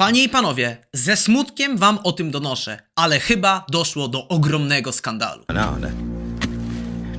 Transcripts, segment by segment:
Panie i panowie, ze smutkiem wam o tym donoszę, ale chyba doszło do ogromnego skandalu. No, no.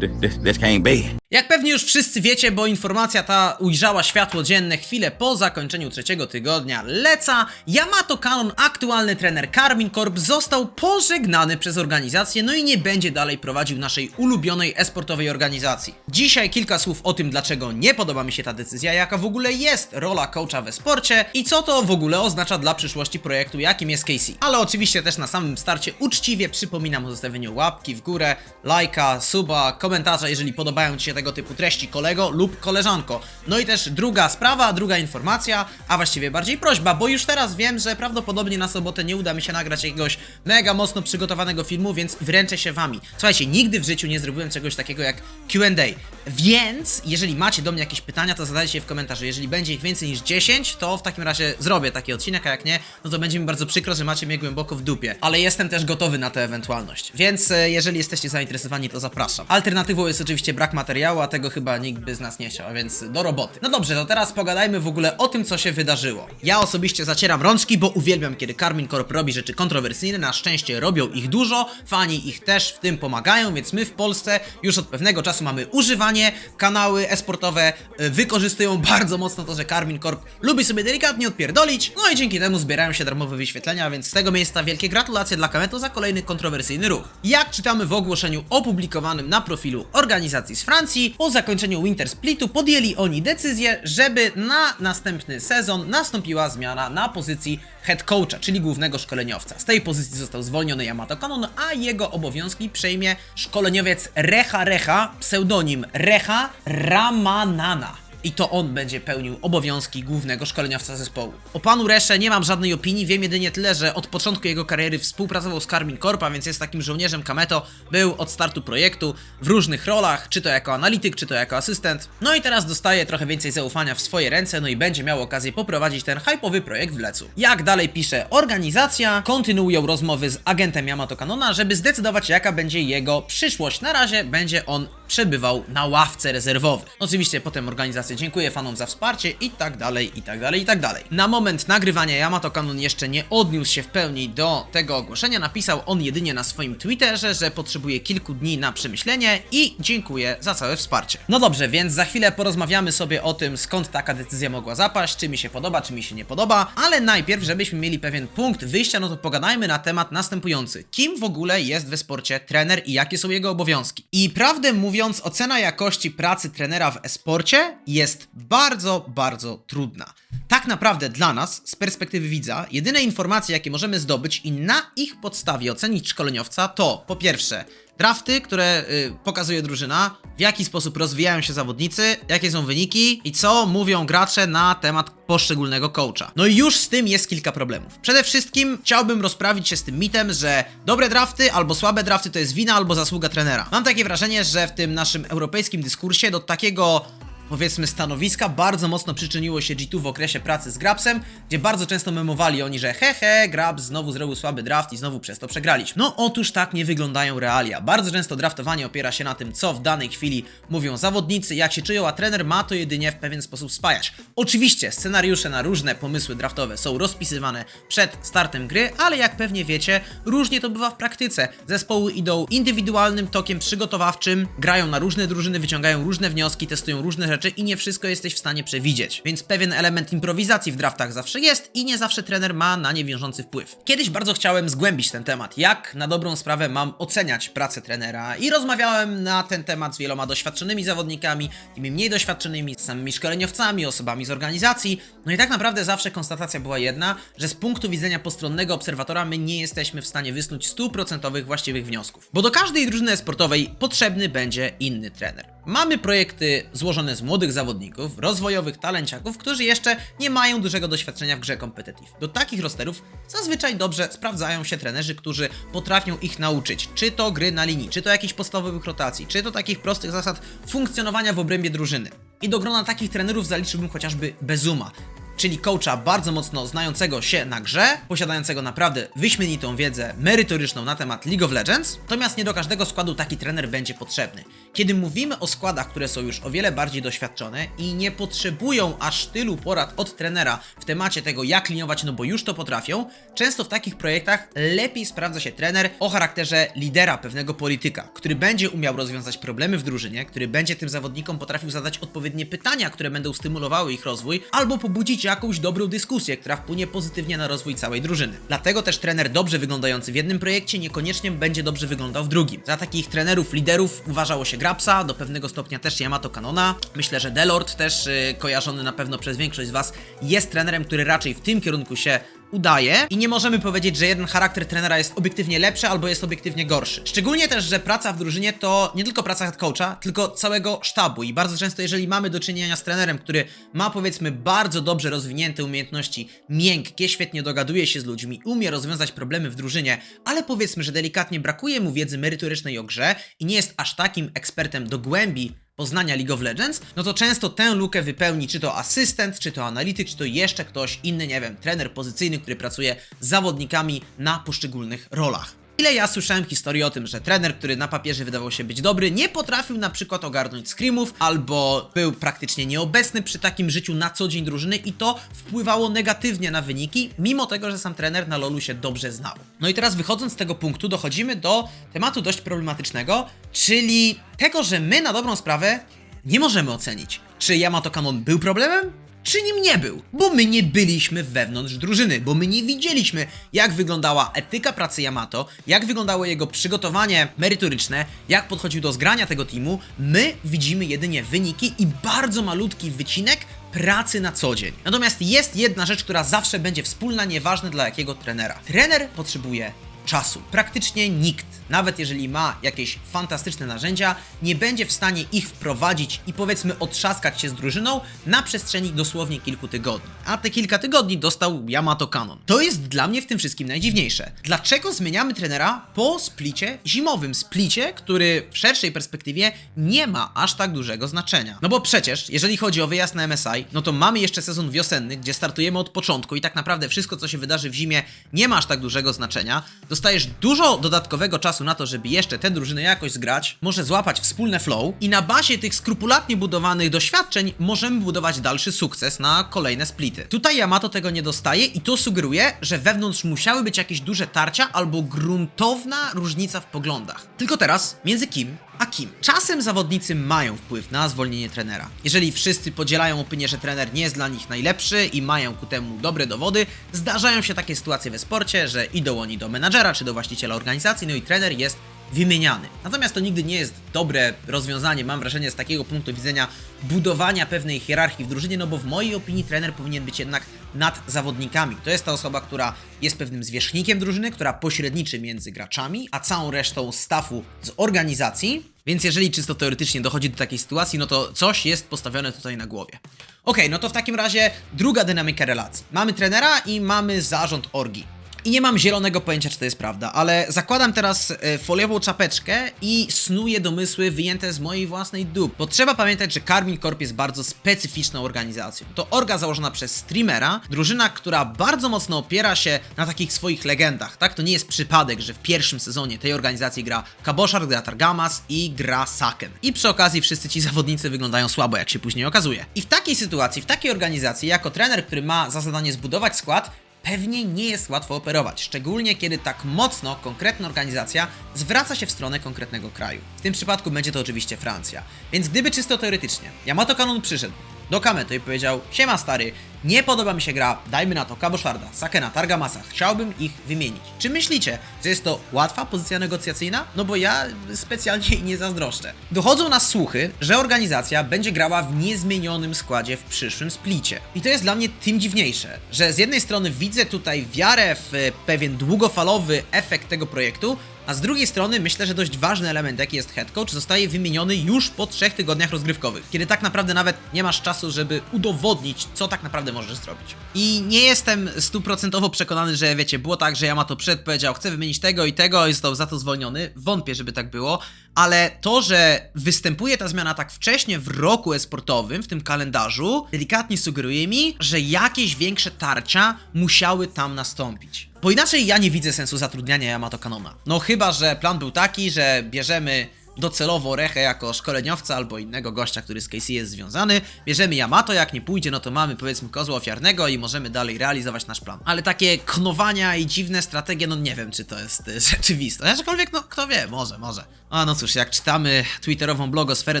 This, can't be. Jak pewnie już wszyscy wiecie, bo informacja ta ujrzała światło dzienne chwilę po zakończeniu trzeciego tygodnia Leca, Yamato Kanon, aktualny trener Karmin Corp, został pożegnany przez organizację, no i nie będzie dalej prowadził naszej ulubionej esportowej organizacji. Dzisiaj kilka słów o tym, dlaczego nie podoba mi się ta decyzja, jaka w ogóle jest rola coacha we sporcie i co to w ogóle oznacza dla przyszłości projektu, jakim jest Casey. Ale oczywiście też na samym starcie uczciwie przypominam o zostawieniu łapki w górę, lajka, suba, komentarza, jeżeli podobają Ci się tego typu treści kolego lub koleżanko. No i też druga sprawa, druga informacja, a właściwie bardziej prośba, bo już teraz wiem, że prawdopodobnie na sobotę nie uda mi się nagrać jakiegoś mega mocno przygotowanego filmu, więc wręczę się Wami. Słuchajcie, nigdy w życiu nie zrobiłem czegoś takiego jak Q&A, więc jeżeli macie do mnie jakieś pytania, to zadajcie je w komentarzu. Jeżeli będzie ich więcej niż 10, to w takim razie zrobię taki odcinek, a jak nie, no to będzie mi bardzo przykro, że macie mnie głęboko w dupie. Ale jestem też gotowy na tę ewentualność, więc e, jeżeli jesteście zainteresowani, to zapraszam. Alternatywą jest oczywiście brak materiału, a tego chyba nikt by z nas nie chciał, więc do roboty. No dobrze, to teraz pogadajmy w ogóle o tym, co się wydarzyło. Ja osobiście zacieram rączki, bo uwielbiam, kiedy Karmin Corp robi rzeczy kontrowersyjne, na szczęście robią ich dużo, fani ich też w tym pomagają, więc my w Polsce już od pewnego czasu mamy używanie, kanały esportowe y, wykorzystują bardzo mocno to, że Karmin Corp lubi sobie delikatnie odpierdolić, no i dzięki temu zbierają się darmowe wyświetlenia, więc z tego miejsca wielkie gratulacje dla Kameto za kolejny kontrowersyjny ruch. Jak czytamy w ogłoszeniu opublikowanym na profilu organizacji z Francji, po zakończeniu Winter Splitu podjęli oni decyzję, żeby na następny sezon nastąpiła zmiana na pozycji head coacha, czyli głównego szkoleniowca. Z tej pozycji został zwolniony Yamato Kanon, a jego obowiązki przejmie szkoleniowiec Reha Reha, pseudonim Reha Ramanana. I to on będzie pełnił obowiązki głównego szkoleniowca zespołu. O panu Resze nie mam żadnej opinii, wiem jedynie tyle, że od początku jego kariery współpracował z Karmin Corpa, więc jest takim żołnierzem Kameto, był od startu projektu w różnych rolach, czy to jako analityk, czy to jako asystent. No i teraz dostaje trochę więcej zaufania w swoje ręce, no i będzie miał okazję poprowadzić ten hype'owy projekt w Lecu. Jak dalej pisze organizacja, kontynuują rozmowy z agentem Yamato Kanona, żeby zdecydować jaka będzie jego przyszłość. Na razie będzie on przebywał na ławce rezerwowych. Oczywiście potem organizacja dziękuję fanom za wsparcie i tak dalej, i tak dalej, i tak dalej. Na moment nagrywania Yamato Kanon jeszcze nie odniósł się w pełni do tego ogłoszenia. Napisał on jedynie na swoim Twitterze, że potrzebuje kilku dni na przemyślenie i dziękuję za całe wsparcie. No dobrze, więc za chwilę porozmawiamy sobie o tym, skąd taka decyzja mogła zapaść, czy mi się podoba, czy mi się nie podoba, ale najpierw, żebyśmy mieli pewien punkt wyjścia, no to pogadajmy na temat następujący. Kim w ogóle jest we sporcie trener i jakie są jego obowiązki? I prawdę mówiąc, ocena jakości pracy trenera w esporcie jest bardzo, bardzo trudna. Tak naprawdę dla nas, z perspektywy widza, jedyne informacje, jakie możemy zdobyć i na ich podstawie ocenić szkoleniowca, to po pierwsze drafty, które y, pokazuje drużyna, w jaki sposób rozwijają się zawodnicy, jakie są wyniki i co mówią gracze na temat poszczególnego coacha. No i już z tym jest kilka problemów. Przede wszystkim chciałbym rozprawić się z tym mitem, że dobre drafty albo słabe drafty to jest wina albo zasługa trenera. Mam takie wrażenie, że w tym naszym europejskim dyskursie do takiego powiedzmy stanowiska bardzo mocno przyczyniło się G2 w okresie pracy z Grabsem, gdzie bardzo często memowali oni, że he he, Grabs znowu zrobił słaby draft i znowu przez to przegraliśmy. No otóż tak nie wyglądają realia. Bardzo często draftowanie opiera się na tym, co w danej chwili mówią zawodnicy, jak się czują, a trener ma to jedynie w pewien sposób spajać. Oczywiście scenariusze na różne pomysły draftowe są rozpisywane przed startem gry, ale jak pewnie wiecie, różnie to bywa w praktyce. Zespoły idą indywidualnym tokiem przygotowawczym, grają na różne drużyny, wyciągają różne wnioski, testują różne rzeczy i nie wszystko jesteś w stanie przewidzieć. Więc pewien element improwizacji w draftach zawsze jest i nie zawsze trener ma na nie wiążący wpływ. Kiedyś bardzo chciałem zgłębić ten temat, jak na dobrą sprawę mam oceniać pracę trenera i rozmawiałem na ten temat z wieloma doświadczonymi zawodnikami, tymi mniej doświadczonymi, z samymi szkoleniowcami, osobami z organizacji. No i tak naprawdę zawsze konstatacja była jedna, że z punktu widzenia postronnego obserwatora my nie jesteśmy w stanie wysnuć stuprocentowych właściwych wniosków. Bo do każdej drużyny sportowej potrzebny będzie inny trener. Mamy projekty złożone z młodych zawodników, rozwojowych talenciaków, którzy jeszcze nie mają dużego doświadczenia w grze competitive. Do takich rosterów zazwyczaj dobrze sprawdzają się trenerzy, którzy potrafią ich nauczyć, czy to gry na linii, czy to jakichś podstawowych rotacji, czy to takich prostych zasad funkcjonowania w obrębie drużyny. I do grona takich trenerów zaliczyłbym chociażby Bezuma. Czyli coacha bardzo mocno znającego się na grze, posiadającego naprawdę wyśmienitą wiedzę merytoryczną na temat League of Legends, natomiast nie do każdego składu taki trener będzie potrzebny. Kiedy mówimy o składach, które są już o wiele bardziej doświadczone i nie potrzebują aż tylu porad od trenera w temacie tego, jak liniować, no bo już to potrafią, często w takich projektach lepiej sprawdza się trener o charakterze lidera, pewnego polityka, który będzie umiał rozwiązać problemy w drużynie, który będzie tym zawodnikom potrafił zadać odpowiednie pytania, które będą stymulowały ich rozwój, albo pobudzić jakąś dobrą dyskusję, która wpłynie pozytywnie na rozwój całej drużyny. Dlatego też trener dobrze wyglądający w jednym projekcie niekoniecznie będzie dobrze wyglądał w drugim. Za takich trenerów, liderów uważało się Grapsa, do pewnego stopnia też Yamato Kanona. Myślę, że Delord też y, kojarzony na pewno przez większość z Was jest trenerem, który raczej w tym kierunku się udaje i nie możemy powiedzieć, że jeden charakter trenera jest obiektywnie lepszy albo jest obiektywnie gorszy. Szczególnie też, że praca w drużynie to nie tylko praca head coacha, tylko całego sztabu i bardzo często jeżeli mamy do czynienia z trenerem, który ma powiedzmy bardzo dobrze rozwinięte umiejętności miękkie, świetnie dogaduje się z ludźmi, umie rozwiązać problemy w drużynie, ale powiedzmy, że delikatnie brakuje mu wiedzy merytorycznej o grze i nie jest aż takim ekspertem do głębi poznania League of Legends, no to często tę lukę wypełni czy to asystent, czy to analityk, czy to jeszcze ktoś inny, nie wiem, trener pozycyjny, który pracuje z zawodnikami na poszczególnych rolach. Ile ja słyszałem historii o tym, że trener, który na papierze wydawał się być dobry, nie potrafił na przykład ogarnąć screamów, albo był praktycznie nieobecny przy takim życiu na co dzień drużyny i to wpływało negatywnie na wyniki, mimo tego, że sam trener na LoLu się dobrze znał. No i teraz wychodząc z tego punktu, dochodzimy do tematu dość problematycznego, czyli tego, że my na dobrą sprawę nie możemy ocenić, czy Yamato Kanon był problemem, czy nim nie był, bo my nie byliśmy wewnątrz drużyny, bo my nie widzieliśmy, jak wyglądała etyka pracy Yamato, jak wyglądało jego przygotowanie merytoryczne, jak podchodził do zgrania tego teamu. My widzimy jedynie wyniki i bardzo malutki wycinek pracy na co dzień. Natomiast jest jedna rzecz, która zawsze będzie wspólna, nieważne dla jakiego trenera. Trener potrzebuje czasu. Praktycznie nikt, nawet jeżeli ma jakieś fantastyczne narzędzia, nie będzie w stanie ich wprowadzić i powiedzmy otrzaskać się z drużyną na przestrzeni dosłownie kilku tygodni. A te kilka tygodni dostał Yamato Kanon. To jest dla mnie w tym wszystkim najdziwniejsze. Dlaczego zmieniamy trenera po splicie zimowym? Splicie, który w szerszej perspektywie nie ma aż tak dużego znaczenia. No bo przecież, jeżeli chodzi o wyjazd na MSI, no to mamy jeszcze sezon wiosenny, gdzie startujemy od początku i tak naprawdę wszystko, co się wydarzy w zimie, nie ma aż tak dużego znaczenia. Dostajesz dużo dodatkowego czasu na to, żeby jeszcze tę drużynę jakoś zgrać, może złapać wspólne flow i na bazie tych skrupulatnie budowanych doświadczeń możemy budować dalszy sukces na kolejne splity. Tutaj Yamato tego nie dostaje i to sugeruje, że wewnątrz musiały być jakieś duże tarcia albo gruntowna różnica w poglądach. Tylko teraz, między kim a kim? Czasem zawodnicy mają wpływ na zwolnienie trenera. Jeżeli wszyscy podzielają opinię, że trener nie jest dla nich najlepszy i mają ku temu dobre dowody, zdarzają się takie sytuacje we sporcie, że idą oni do menadżera czy do właściciela organizacji, no i trener jest wymieniany. Natomiast to nigdy nie jest dobre rozwiązanie, mam wrażenie, z takiego punktu widzenia budowania pewnej hierarchii w drużynie, no bo w mojej opinii trener powinien być jednak nad zawodnikami. To jest ta osoba, która jest pewnym zwierzchnikiem drużyny, która pośredniczy między graczami, a całą resztą staffu z organizacji. Więc jeżeli czysto teoretycznie dochodzi do takiej sytuacji, no to coś jest postawione tutaj na głowie. Okej, no to w takim razie druga dynamika relacji. Mamy trenera i mamy zarząd orgi. I nie mam zielonego pojęcia, czy to jest prawda, ale zakładam teraz e, foliową czapeczkę i snuję domysły wyjęte z mojej własnej dup. Bo trzeba pamiętać, że Karmin Corp jest bardzo specyficzną organizacją. To orga założona przez streamera, drużyna, która bardzo mocno opiera się na takich swoich legendach, tak? To nie jest przypadek, że w pierwszym sezonie tej organizacji gra Kaboszar, gra Targamas i gra Saken. I przy okazji wszyscy ci zawodnicy wyglądają słabo, jak się później okazuje. I w takiej sytuacji, w takiej organizacji, jako trener, który ma za zadanie zbudować skład, pewnie nie jest łatwo operować, szczególnie kiedy tak mocno konkretna organizacja zwraca się w stronę konkretnego kraju. W tym przypadku będzie to oczywiście Francja. Więc gdyby czysto teoretycznie Yamato Kanon przyszedł do Kameto i powiedział Siema stary, nie podoba mi się gra, dajmy na to Kaboszarda, Sakena, Targamasa, chciałbym ich wymienić. Czy myślicie, że jest to łatwa pozycja negocjacyjna? No bo ja specjalnie nie zazdroszczę. Dochodzą nas słuchy, że organizacja będzie grała w niezmienionym składzie w przyszłym splicie. I to jest dla mnie tym dziwniejsze, że z jednej strony widzę tutaj wiarę w pewien długofalowy efekt tego projektu, A z drugiej strony myślę, że dość ważny element, jaki jest head coach, zostaje wymieniony już po trzech tygodniach rozgrywkowych, kiedy tak naprawdę nawet nie masz czasu, żeby udowodnić, co tak naprawdę możesz zrobić. I nie jestem stuprocentowo przekonany, że wiecie, było tak, że Yamato przed powiedział, chcę wymienić tego i tego i został za to zwolniony. Wątpię, żeby tak było, ale to, że występuje ta zmiana tak wcześnie w roku esportowym, w tym kalendarzu, delikatnie sugeruje mi, że jakieś większe tarcia musiały tam nastąpić. Bo inaczej ja nie widzę sensu zatrudniania Yamato Kanona. No chyba, że plan był taki, że bierzemy docelowo Rechę jako szkoleniowca albo innego gościa, który z Casey jest związany. Bierzemy Yamato, jak nie pójdzie, no to mamy powiedzmy kozła ofiarnego i możemy dalej realizować nasz plan. Ale takie knowania i dziwne strategie, no nie wiem, czy to jest y, rzeczywiste. Aczkolwiek, no kto wie, może, może. A no cóż, jak czytamy twitterową blogosferę,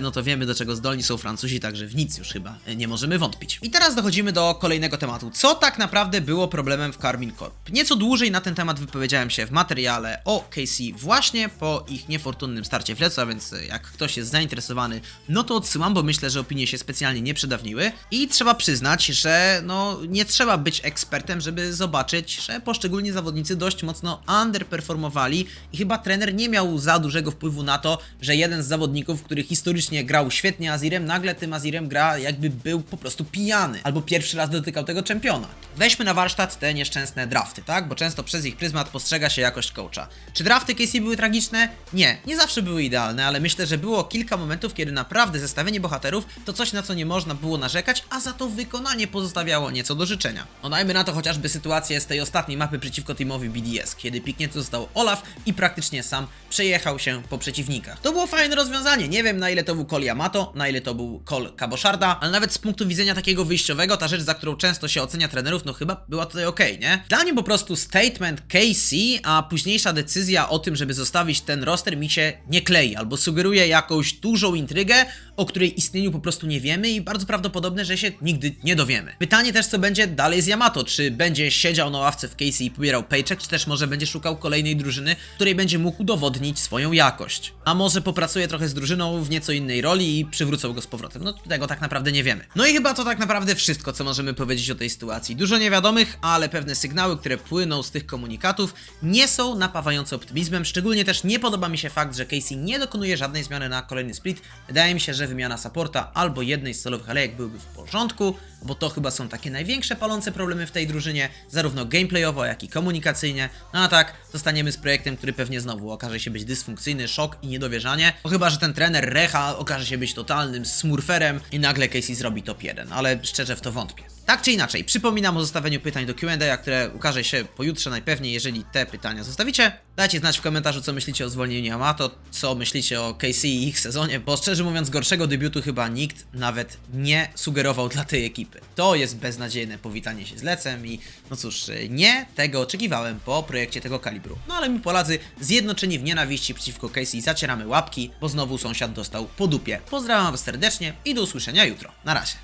no to wiemy do czego zdolni są Francuzi, także w nic już chyba y, nie możemy wątpić. I teraz dochodzimy do kolejnego tematu. Co tak naprawdę było problemem w Carmine Corp? Nieco dłużej na ten temat wypowiedziałem się w materiale o Casey właśnie po ich niefortunnym starcie w Leco, więc y, jak ktoś jest zainteresowany, no to odsyłam, bo myślę, że opinie się specjalnie nie przedawniły. I trzeba przyznać, że no nie trzeba być ekspertem, żeby zobaczyć, że poszczególni zawodnicy dość mocno underperformowali i chyba trener nie miał za dużego wpływu na to, że jeden z zawodników, który historycznie grał świetnie Azirem, nagle tym Azirem gra jakby był po prostu pijany, albo pierwszy raz dotykał tego czempiona. Weźmy na warsztat te nieszczęsne drafty, tak? Bo często przez ich pryzmat postrzega się jakość coacha. Czy drafty Casey były tragiczne? Nie, nie zawsze były idealne, ale myślę, że było kilka momentów, kiedy naprawdę zestawienie bohaterów to coś, na co nie można było narzekać, a za to wykonanie pozostawiało nieco do życzenia. No na to chociażby sytuację z tej ostatniej mapy przeciwko teamowi BDS, kiedy piknięty został Olaf i praktycznie sam przejechał się po przeciwnikach. To było fajne rozwiązanie, nie wiem na ile to był call Yamato, na ile to był call Kabosharda, ale nawet z punktu widzenia takiego wyjściowego, ta rzecz, za którą często się ocenia trenerów, no chyba była tutaj okej, nie? Dla mnie po prostu statement Casey, a późniejsza decyzja o tym, żeby zostawić ten roster mi się nie klei, albo sugeruje jakąś dużą intrygę, o której istnieniu po prostu nie wiemy i bardzo prawdopodobne, że się nigdy nie dowiemy. Pytanie też, co będzie dalej z Yamato, czy będzie siedział na ławce w Casey i pobierał paycheck, czy też może będzie szukał kolejnej drużyny, której będzie mógł udowodnić swoją jakość. A może popracuje trochę z drużyną w nieco innej roli i przywrócą go z powrotem. No tego tak naprawdę nie wiemy. No i chyba to tak naprawdę wszystko, co możemy powiedzieć o tej sytuacji. Dużo niewiadomych, ale pewne sygnały, które płyną z tych komunikatów, nie są napawające optymizmem. Szczególnie też nie podoba mi się fakt, że Casey nie dokonuje żadnej zmiany na kolejny split. Wydaje mi się, że wymiana supporta albo jednej z solowych alejek byłby w porządku, bo to chyba są takie największe palące problemy w tej drużynie, zarówno gameplayowo, jak i komunikacyjnie. No a tak, zostaniemy z projektem, który pewnie znowu okaże się być dysfunkcyjny, szok i niedowierzanie. Bo chyba, że ten trener Recha okaże się być totalnym smurferem i nagle Casey zrobi top 1, ale szczerze w to wątpię. Tak czy inaczej, przypominam o zostawieniu pytań do Q&A, które ukaże się pojutrze najpewniej, jeżeli te pytania zostawicie. Dajcie znać w komentarzu, co myślicie o zwolnieniu Yamato, co myślicie o KC i ich sezonie, bo szczerze mówiąc, gorszego debiutu chyba nikt nawet nie sugerował dla tej ekipy. To jest beznadziejne powitanie się z lecem i no cóż, nie tego oczekiwałem po projekcie tego kalibru. No ale my Polacy, zjednoczeni w nienawiści przeciwko Casey, zacieramy łapki, bo znowu sąsiad dostał po dupie. Pozdrawiam was serdecznie i do usłyszenia jutro. Na razie.